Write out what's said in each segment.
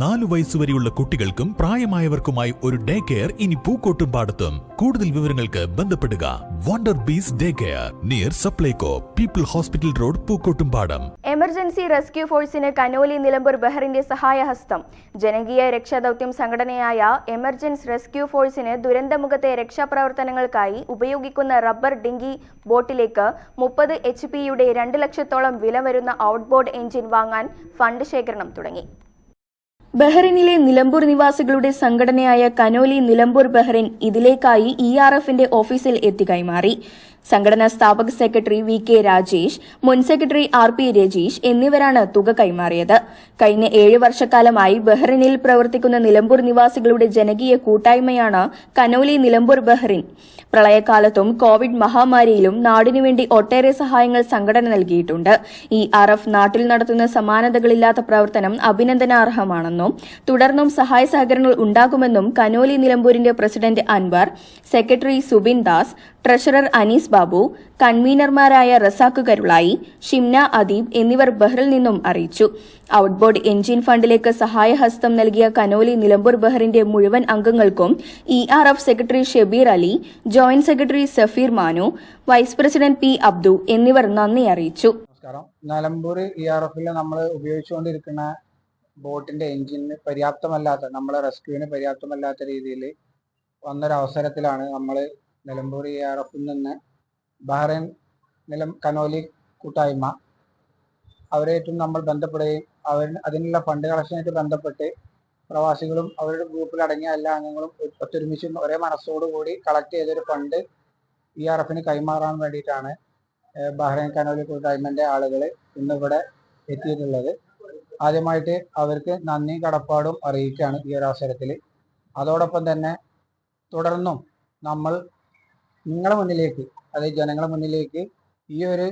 നാലു വയസ്സുവരെയുള്ള കുട്ടികൾക്കും പ്രായമായവർക്കുമായി ഒരു ഡേ കെയർ ഇനി പൂക്കോട്ടും പാടത്തും കൂടുതൽ വിവരങ്ങൾക്ക് ബന്ധപ്പെടുക. Wonder bees day care near Supplyco people hospital road പൂക്കോട്ടും പാടം എമർജൻസി റെസ്ക്യൂ ഫോഴ്സിന് കനോലി നിലമ്പൂർ ബഹറിന്റെ സഹായഹസ്തം. ജനകീയ രക്ഷാദൌത്യം സംഘടനയായ എമർജൻസ് റെസ്ക്യൂ ഫോഴ്സിന് ദുരന്തമുഖത്തെ രക്ഷാപ്രവർത്തനങ്ങൾക്കായി ഉപയോഗിക്കുന്ന റബ്ബർ ഡിങ്കി ബോട്ടിലേക്ക് മുപ്പത് എച്ച് പിയുടെ രണ്ട് ലക്ഷത്തോളം വില വരുന്ന ഔട്ട്ബോർഡ് എഞ്ചിൻ വാങ്ങാൻ ഫണ്ട് ശേഖരണം തുടങ്ങി. ബഹ്റിനിലെ നിലമ്പൂർ നിവാസികളുടെ സംഘടനയായ കനോലി നിലമ്പൂർ ബഹ്റിൻ ഇതിലേക്കായി ഇ ആർ എഫിന്റെ ഓഫീസിൽ എത്തി കൈമാറി. സംഘടനാ സ്ഥാപക സെക്രട്ടറി വി കെ രാജേഷ് മുൻ സെക്രട്ടറി ആർ പി രജീഷ് എന്നിവരാണ് തുക കൈമാറിയത്. കഴിഞ്ഞ ഏഴ് വർഷക്കാലമായി ബഹ്റിനിൽ പ്രവർത്തിക്കുന്ന നിലമ്പൂർ നിവാസികളുടെ ജനകീയ കൂട്ടായ്മയാണ് കനോലി നിലമ്പൂർ ബഹ്റിൻ. പ്രളയകാലത്തും കോവിഡ് മഹാമാരിയിലും നാടിനുവേണ്ടി ഒട്ടേറെ സഹായങ്ങൾ സംഘടന നൽകിയിട്ടുണ്ട്. ഈ ആർ നാട്ടിൽ നടത്തുന്ന സമാനതകളില്ലാത്ത പ്രവർത്തനം അഭിനന്ദനാർഹമാണെന്നും തുടർന്നും സഹായ സഹകരണങ്ങൾ ഉണ്ടാകുമെന്നും Conolly നിലമ്പൂരിന്റെ president Anvar secretary Subin Das treasurer Anees Babu കൺവീനർമാരായ Razak Karulai Shimna Adeeb എന്നിവർ ബഹ്റിൽ നിന്നും അറിയിച്ചു. ഔട്ട്ബോർഡ് എഞ്ചിൻ ഫണ്ടിലേക്ക് സഹായഹസ്തം നൽകിയ കനോലി നിലമ്പൂർ ബഹ്റിന്റെ മുഴുവൻ അംഗങ്ങൾക്കും E R F secretary Shebeer Ali joint secretary Safeer Manu vice president P Abdu എന്നിവർ നന്ദി അറിയിച്ചു. നിലമ്പൂർ ഇ ആർ എഫിൽ നമ്മൾ ഉപയോഗിച്ചുകൊണ്ടിരിക്കുന്ന ബോട്ടിന്റെ എഞ്ചിന് പര്യാപ്തമല്ലാത്ത നമ്മളെ റെസ്ക്യൂവിന് പര്യാപ്തമല്ലാത്ത രീതിയിൽ വന്നൊരവസരത്തിലാണ് നമ്മൾ നിലമ്പൂർ ഇ ആർ എഫിൽ നിന്ന് ബഹ്റൈൻ നിലം കനോലി കൂട്ടായ്മ. അവരായിട്ടും നമ്മൾ ബന്ധപ്പെടുകയും അവർ അതിനുള്ള ഫണ്ട് കളക്ഷനായിട്ട് ബന്ധപ്പെട്ട് പ്രവാസികളും അവരുടെ ഗ്രൂപ്പിൽ അടങ്ങിയ എല്ലാ അംഗങ്ങളും ഒത്തൊരുമിച്ച് ഒരേ മനസ്സോടുകൂടി കളക്ട് ചെയ്തൊരു ഫണ്ട് ഇ ആർ എഫിന് കൈമാറാൻ വേണ്ടിയിട്ടാണ് ബഹ്റൈൻ കനോലി കൂട്ടായ്മന്റെ ആളുകൾ ഇന്നിവിടെ എത്തിയിട്ടുള്ളത്. ആദ്യമായിട്ട് അവർക്ക് നന്ദിയും കടപ്പാടും അറിയിക്കുകയാണ് ഈ ഒരു അവസരത്തിൽ. അതോടൊപ്പം തന്നെ തുടർന്നും നമ്മൾ നിങ്ങളുടെ മുന്നിലേക്ക് അതായത് ജനങ്ങളുടെ മുന്നിലേക്ക് ഈ ഒരു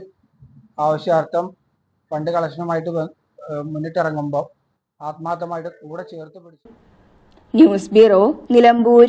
ആവശ്യാർത്ഥം ഫണ്ട് കളക്ഷനുമായിട്ട് മുന്നിട്ടിറങ്ങുമ്പോൾ ആത്മാർത്ഥമായിട്ട് കൂടെ ചേർത്ത് പിടിച്ചു ന്യൂസ് ബ്യൂറോ നിലമ്പൂർ.